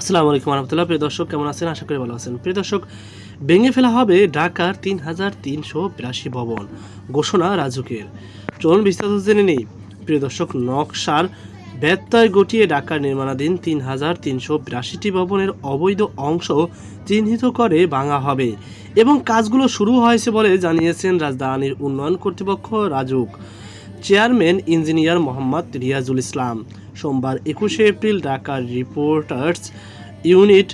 আসসালামু আলাইকুম রহমতুল্লাহ প্রিয় দর্শক, কেমন আছেন? আশা করি ভালো আছেন। প্রিয় দর্শক, ভেঙে ফেলা হবে ঢাকার তিন হাজার তিনশো বিরাশি ভবন। ঘোষণা রাজুকের চলুন বিস্তারিত জেনে নেই। প্রিয় দর্শক, নকশার ব্যত্যয় গটিয়ে ঢাকার নির্মাণাধীন তিন হাজার তিনশো বিরাশিটি ভবনের অবৈধ অংশ চিহ্নিত করে ভাঙা হবে এবং কাজগুলো শুরু হয়েছে বলে জানিয়েছেন রাজধানীর উন্নয়ন কর্তৃপক্ষ RAJUK. Chairman engineer Mohammad Riazul Islam. সোমবার একুশে এপ্রিল ঢাকার রিপোর্টার্স ইউনিট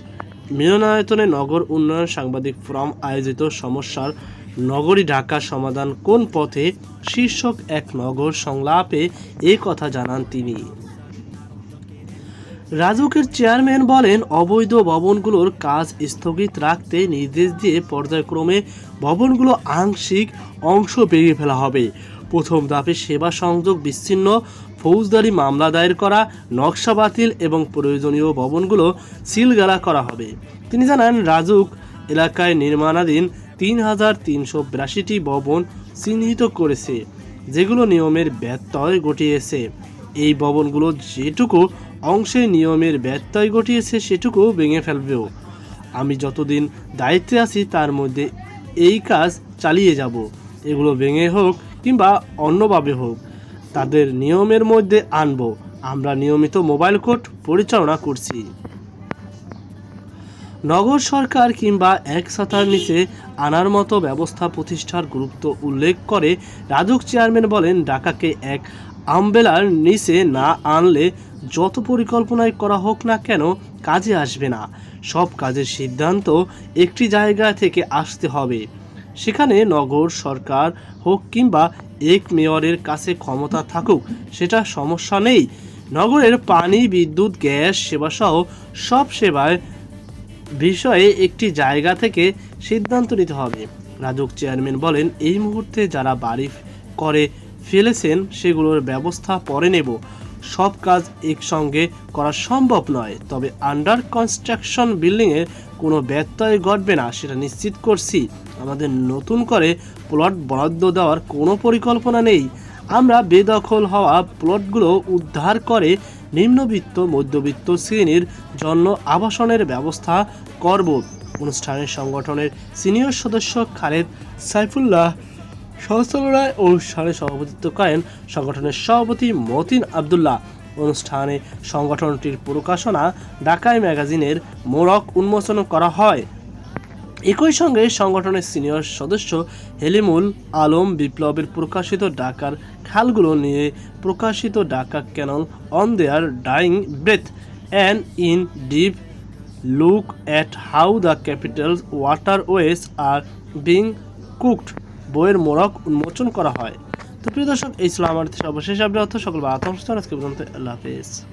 মিলনায়তনে নগর উন্নয়ন সাংবাদিক ফোরাম আয়োজিত সমস্যার নগরী ঢাকা সমাধান কোন পথে শীর্ষক এক নগর সংলাপে এ কথা জানান তিনি। রাজুকের চেয়ারম্যান বলেন, অবৈধ ভবনগুলোর কাজ স্থগিত রাখতে নির্দেশ দিয়ে পর্যায়ক্রমে ভবনগুলো আংশিক অংশ বেরিয়ে ফেলা হবে। প্রথম ধাপে সেবা সংযোগ বিচ্ছিন্ন, ফৌজদারি মামলা দায়ের করা, নকশা বাতিল এবং প্রয়োজনীয় ভবনগুলো সিলগালা করা হবে। তিনি জানান, রাজুক এলাকায় নির্মাণাধীন তিন হাজার তিনশো বিরাশিটি ভবন চিহ্নিত করেছে, যেগুলো নিয়মের ব্যত্যয় ঘটিয়েছে। এই ভবনগুলো যেটুকু অংশে নিয়মের ব্যত্যয় ঘটিয়েছে, সেটুকু ভেঙে ফেলবেও। আমি যতদিন দায়িত্বে আছি, তার মধ্যে এই কাজ চালিয়ে যাব। এগুলো ভেঙে হোক কিংবা অন্যভাবে হোক, তাদের নিয়মের মধ্যে আনব। আমরা নিয়মিত মোবাইল কোর্ট পরিচালনা করছি। নগর সরকার কিংবা এক ছাতার নিচে আনার মতো ব্যবস্থা প্রতিষ্ঠার গুরুত্ব উল্লেখ করে রাজুক চেয়ারম্যান বলেন, ঢাকাকে এক আমবেলার নিচে না আনলে যত পরিকল্পনায় করা হোক না কেন কাজে আসবে না। সব কাজের সিদ্ধান্ত একটি জায়গা থেকে আসতে হবে। সেখানে নগর সরকার হোক কিংবা এক মেয়রের কাছে ক্ষমতা থাকুক, সেটা সমস্যা নেই। নগরের পানি, বিদ্যুৎ, গ্যাস, সেবাসহ সব সেবায় বিষয়ে একটি জায়গা থেকে সিদ্ধান্ত নিতে হবে। রাজক চেয়ারম্যান বলেন, এই মুহূর্তে যারা বাড়ি করে ফেলেছেন, সেগুলোর ব্যবস্থা পরে নেব। সব কাজ একসঙ্গে করা সম্ভব নয়। তবে আন্ডার কনস্ট্রাকশন বিল্ডিংয়ের কোনো ব্যত্যয় ঘটবে না, সেটা নিশ্চিত করছি। আমাদের নতুন করে প্লট বরাদ্দ দেওয়ার কোনো পরিকল্পনা নেই। আমরা বেদখল হওয়া প্লটগুলো উদ্ধার করে নিম্নবিত্ত, মধ্যবিত্ত শ্রেণির জন্য আবাসনের ব্যবস্থা করব। অনুষ্ঠানে সংগঠনের সিনিয়র সদস্য খালেদ সাইফুল্লাহ সহস্রায় অনুষ্ঠানে সভাপতিত্ব করেন সংগঠনের সভাপতি মতিন আবদুল্লাহ। অনুষ্ঠানে সংগঠনটির প্রকাশনা ঢাকায় ম্যাগাজিনের মোড়ক উন্মোচন করা হয়। একই সঙ্গে সংগঠনের সিনিয়র সদস্য হেলিমুল আলম বিপ্লবের প্রকাশিত ডাকার খালগুলো নিয়ে প্রকাশিত Dhaka canal on their dying breath and in deep look at how the capital water waterways are being cooked. বইয়ের মোড়ক উন্মোচন করা হয়। তো প্রিয় দর্শক, এই ছিল আমার সর্বশেষ আপডেট। সকল বা অনুষ্ঠান আজকে পর্যন্ত আল্লাহ হাফেজ।